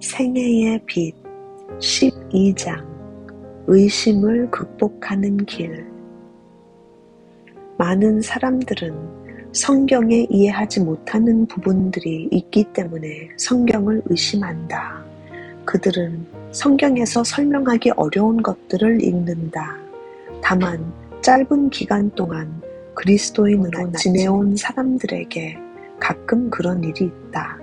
생애의 빛 12장. 의심을 극복하는 길. 많은 사람들은 성경에 이해하지 못하는 부분들이 있기 때문에 성경을 의심한다. 그들은 성경에서 설명하기 어려운 것들을 읽는다. 다만 짧은 기간 동안 그리스도인으로 지내온 사람들에게 가끔 그런 일이 있다.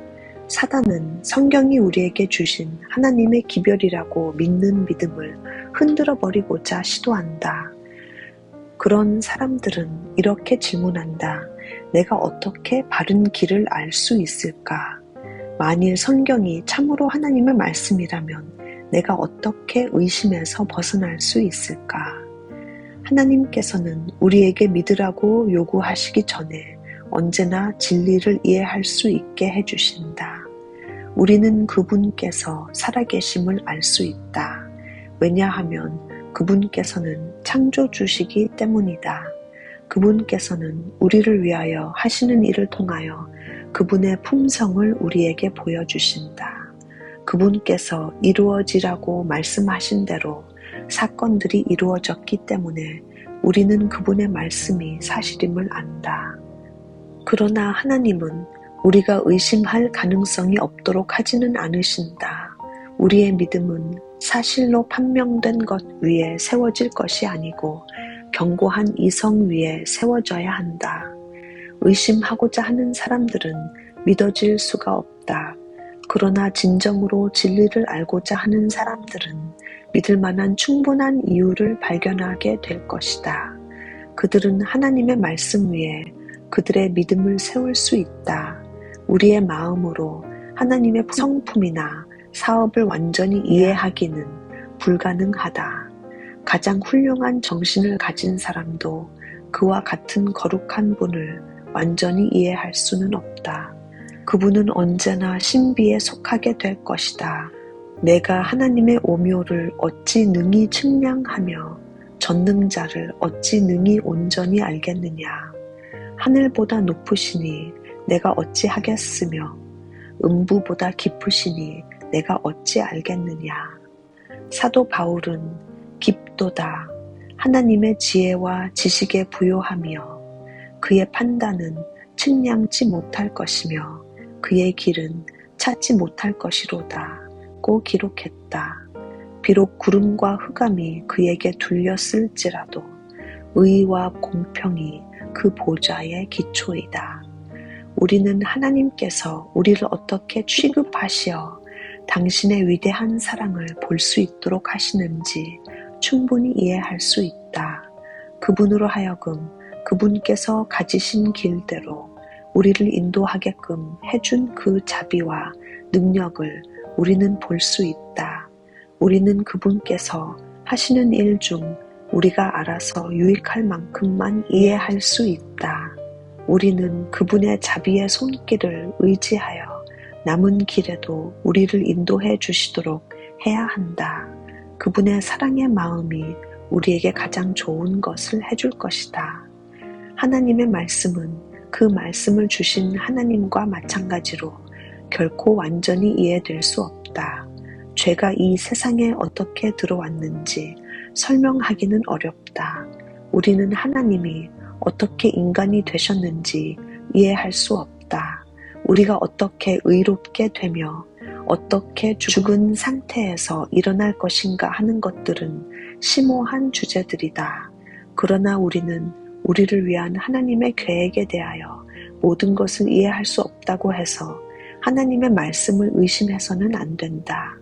사단은 성경이 우리에게 주신 하나님의 기별이라고 믿는 믿음을 흔들어 버리고자 시도한다. 그런 사람들은 이렇게 질문한다. 내가 어떻게 바른 길을 알 수 있을까? 만일 성경이 참으로 하나님의 말씀이라면 내가 어떻게 의심에서 벗어날 수 있을까? 하나님께서는 우리에게 믿으라고 요구하시기 전에 언제나 진리를 이해할 수 있게 해주신다. 우리는 그분께서 살아계심을 알 수 있다. 왜냐하면 그분께서는 창조주시기 때문이다. 그분께서는 우리를 위하여 하시는 일을 통하여 그분의 품성을 우리에게 보여주신다. 그분께서 이루어지라고 말씀하신 대로 사건들이 이루어졌기 때문에 우리는 그분의 말씀이 사실임을 안다. 그러나 하나님은 우리가 의심할 가능성이 없도록 하지는 않으신다. 우리의 믿음은 사실로 판명된 것 위에 세워질 것이 아니고 견고한 이성 위에 세워져야 한다. 의심하고자 하는 사람들은 믿어질 수가 없다. 그러나 진정으로 진리를 알고자 하는 사람들은 믿을 만한 충분한 이유를 발견하게 될 것이다. 그들은 하나님의 말씀 위에 그들의 믿음을 세울 수 있다. 우리의 마음으로 하나님의 성품이나 사업을 완전히 이해하기는 불가능하다. 가장 훌륭한 정신을 가진 사람도 그와 같은 거룩한 분을 완전히 이해할 수는 없다. 그분은 언제나 신비에 속하게 될 것이다. 내가 하나님의 오묘를 어찌 능히 측량하며 전능자를 어찌 능히 온전히 알겠느냐. 하늘보다 높으시니 내가 어찌 하겠으며 음부보다 깊으시니 내가 어찌 알겠느냐. 사도 바울은 깊도다 하나님의 지혜와 지식에 부요하며 그의 판단은 측량치 못할 것이며 그의 길은 찾지 못할 것이로다. 고 기록했다. 비록 구름과 흑암이 그에게 둘렸을지라도 의와 공평이 그 보좌의 기초이다. 우리는 하나님께서 우리를 어떻게 취급하시어 당신의 위대한 사랑을 볼 수 있도록 하시는지 충분히 이해할 수 있다. 그분으로 하여금 그분께서 가지신 길대로 우리를 인도하게끔 해준 그 자비와 능력을 우리는 볼 수 있다. 우리는 그분께서 하시는 일 중 우리가 알아서 유익할 만큼만 이해할 수 있다. 우리는 그분의 자비의 손길을 의지하여 남은 길에도 우리를 인도해 주시도록 해야 한다. 그분의 사랑의 마음이 우리에게 가장 좋은 것을 해줄 것이다. 하나님의 말씀은 그 말씀을 주신 하나님과 마찬가지로 결코 완전히 이해될 수 없다. 죄가 이 세상에 어떻게 들어왔는지 설명하기는 어렵다. 우리는 하나님이 어떻게 인간이 되셨는지 이해할 수 없다. 우리가 어떻게 의롭게 되며 어떻게 죽은 상태에서 일어날 것인가 하는 것들은 심오한 주제들이다. 그러나 우리는 우리를 위한 하나님의 계획에 대하여 모든 것을 이해할 수 없다고 해서 하나님의 말씀을 의심해서는 안 된다.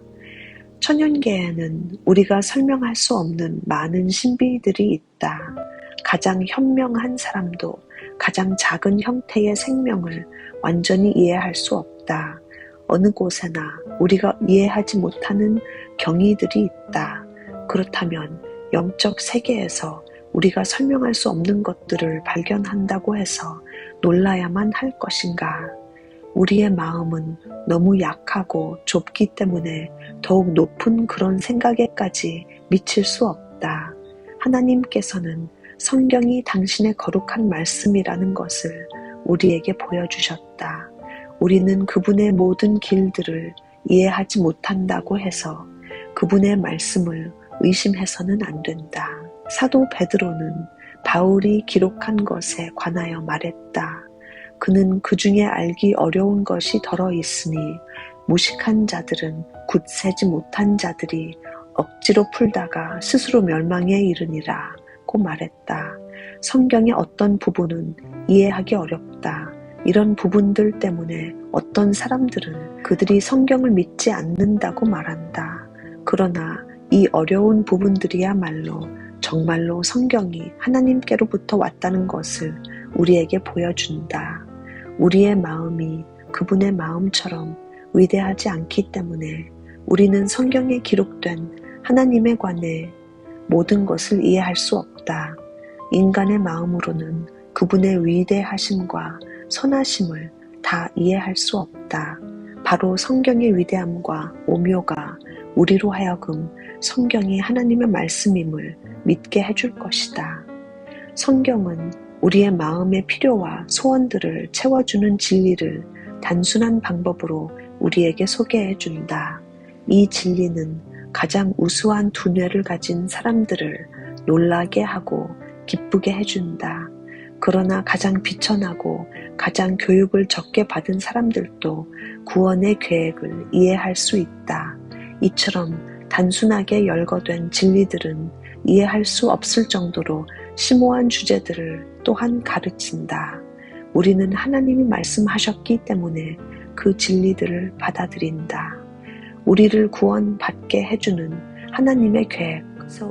천연계에는 우리가 설명할 수 없는 많은 신비들이 있다. 가장 현명한 사람도 가장 작은 형태의 생명을 완전히 이해할 수 없다. 어느 곳에나 우리가 이해하지 못하는 경위들이 있다. 그렇다면 영적 세계에서 우리가 설명할 수 없는 것들을 발견한다고 해서 놀라야만 할 것인가? 우리의 마음은 너무 약하고 좁기 때문에 더욱 높은 그런 생각에까지 미칠 수 없다. 하나님께서는 성경이 당신의 거룩한 말씀이라는 것을 우리에게 보여주셨다. 우리는 그분의 모든 길들을 이해하지 못한다고 해서 그분의 말씀을 의심해서는 안 된다. 사도 베드로는 바울이 기록한 것에 관하여 말했다. 그는 그 중에 알기 어려운 것이 덜어 있으니 무식한 자들은 굳세지 못한 자들이 억지로 풀다가 스스로 멸망에 이르니라 고 말했다. 성경의 어떤 부분은 이해하기 어렵다. 이런 부분들 때문에 어떤 사람들은 그들이 성경을 믿지 않는다고 말한다. 그러나 이 어려운 부분들이야말로 정말로 성경이 하나님께로부터 왔다는 것을 우리에게 보여준다. 우리의 마음이 그분의 마음처럼 위대하지 않기 때문에 우리는 성경에 기록된 하나님에 관해 모든 것을 이해할 수 없다. 인간의 마음으로는 그분의 위대하심과 선하심을 다 이해할 수 없다. 바로 성경의 위대함과 오묘가 우리로 하여금 성경이 하나님의 말씀임을 믿게 해줄 것이다. 성경은 우리의 마음의 필요와 소원들을 채워주는 진리를 단순한 방법으로 우리에게 소개해 준다. 이 진리는 가장 우수한 두뇌를 가진 사람들을 놀라게 하고 기쁘게 해준다. 그러나 가장 비천하고 가장 교육을 적게 받은 사람들도 구원의 계획을 이해할 수 있다. 이처럼 단순하게 열거된 진리들은 이해할 수 없을 정도로 심오한 주제들을 또한 가르친다. 우리는 하나님이 말씀하셨기 때문에 그 진리들을 받아들인다. 우리를 구원받게 해주는 하나님의 계획,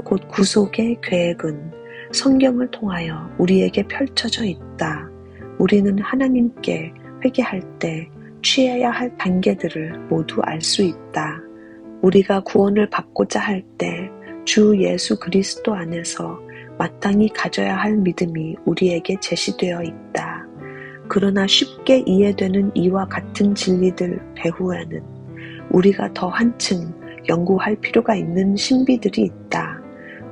곧 구속의 계획은 성경을 통하여 우리에게 펼쳐져 있다. 우리는 하나님께 회개할 때 취해야 할 단계들을 모두 알 수 있다. 우리가 구원을 받고자 할 때 주 예수 그리스도 안에서 마땅히 가져야 할 믿음이 우리에게 제시되어 있다. 그러나 쉽게 이해되는 이와 같은 진리들 배후에는 우리가 더 한층 연구할 필요가 있는 신비들이 있다.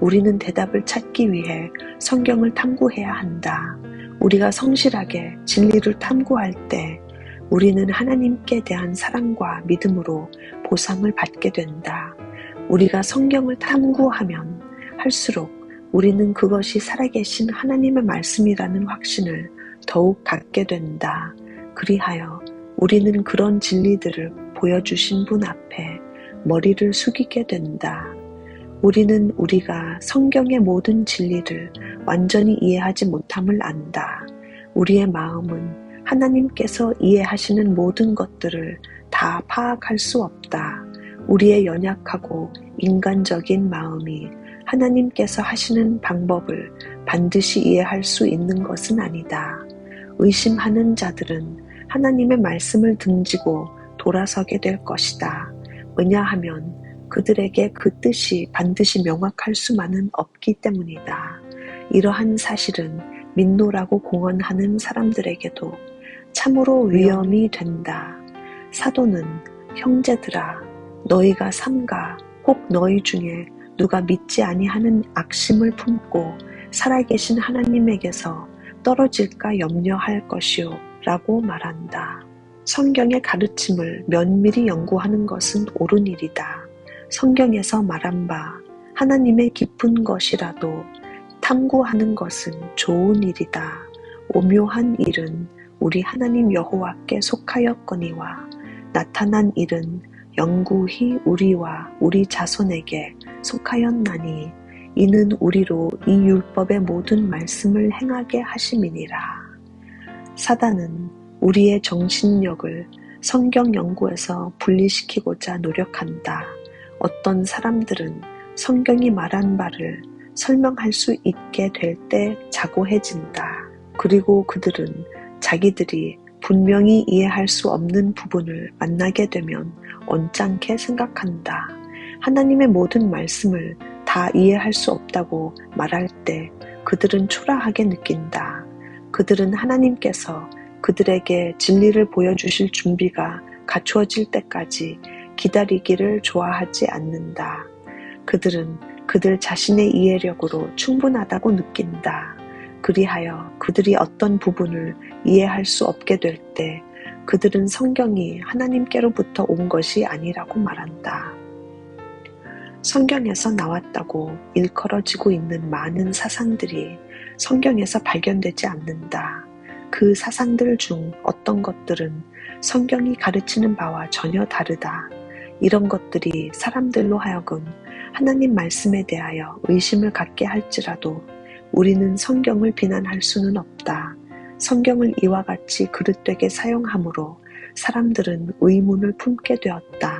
우리는 대답을 찾기 위해 성경을 탐구해야 한다. 우리가 성실하게 진리를 탐구할 때 우리는 하나님께 대한 사랑과 믿음으로 보상을 받게 된다. 우리가 성경을 탐구하면 할수록 우리는 그것이 살아계신 하나님의 말씀이라는 확신을 더욱 갖게 된다. 그리하여 우리는 그런 진리들을 보여주신 분 앞에 머리를 숙이게 된다. 우리는 우리가 성경의 모든 진리를 완전히 이해하지 못함을 안다. 우리의 마음은 하나님께서 이해하시는 모든 것들을 다 파악할 수 없다. 우리의 연약하고 인간적인 마음이 하나님께서 하시는 방법을 반드시 이해할 수 있는 것은 아니다. 의심하는 자들은 하나님의 말씀을 등지고 돌아서게 될 것이다. 왜냐하면 그들에게 그 뜻이 반드시 명확할 수만은 없기 때문이다. 이러한 사실은 민노라고 공언하는 사람들에게도 참으로 위험이 된다. 사도는 형제들아 너희가 삼가 혹 너희 중에 누가 믿지 아니하는 악심을 품고 살아계신 하나님에게서 떨어질까 염려할 것이요 라고 말한다. 성경의 가르침을 면밀히 연구하는 것은 옳은 일이다. 성경에서 말한 바 하나님의 깊은 것이라도 탐구하는 것은 좋은 일이다. 오묘한 일은 우리 하나님 여호와께 속하였거니와 나타난 일은 영구히 우리와 우리 자손에게 속하였나니 이는 우리로 이 율법의 모든 말씀을 행하게 하심이니라. 사단은 우리의 정신력을 성경 연구에서 분리시키고자 노력한다. 어떤 사람들은 성경이 말한 바를 설명할 수 있게 될 때 자고해진다. 그리고 그들은 자기들이 분명히 이해할 수 없는 부분을 만나게 되면 언짢게 생각한다. 하나님의 모든 말씀을 다 이해할 수 없다고 말할 때 그들은 초라하게 느낀다. 그들은 하나님께서 그들에게 진리를 보여주실 준비가 갖추어질 때까지 기다리기를 좋아하지 않는다. 그들은 그들 자신의 이해력으로 충분하다고 느낀다. 그리하여 그들이 어떤 부분을 이해할 수 없게 될 때 그들은 성경이 하나님께로부터 온 것이 아니라고 말한다. 성경에서 나왔다고 일컬어지고 있는 많은 사상들이 성경에서 발견되지 않는다. 그 사상들 중 어떤 것들은 성경이 가르치는 바와 전혀 다르다. 이런 것들이 사람들로 하여금 하나님 말씀에 대하여 의심을 갖게 할지라도 우리는 성경을 비난할 수는 없다. 성경을 이와 같이 그릇되게 사용함으로 사람들은 의문을 품게 되었다.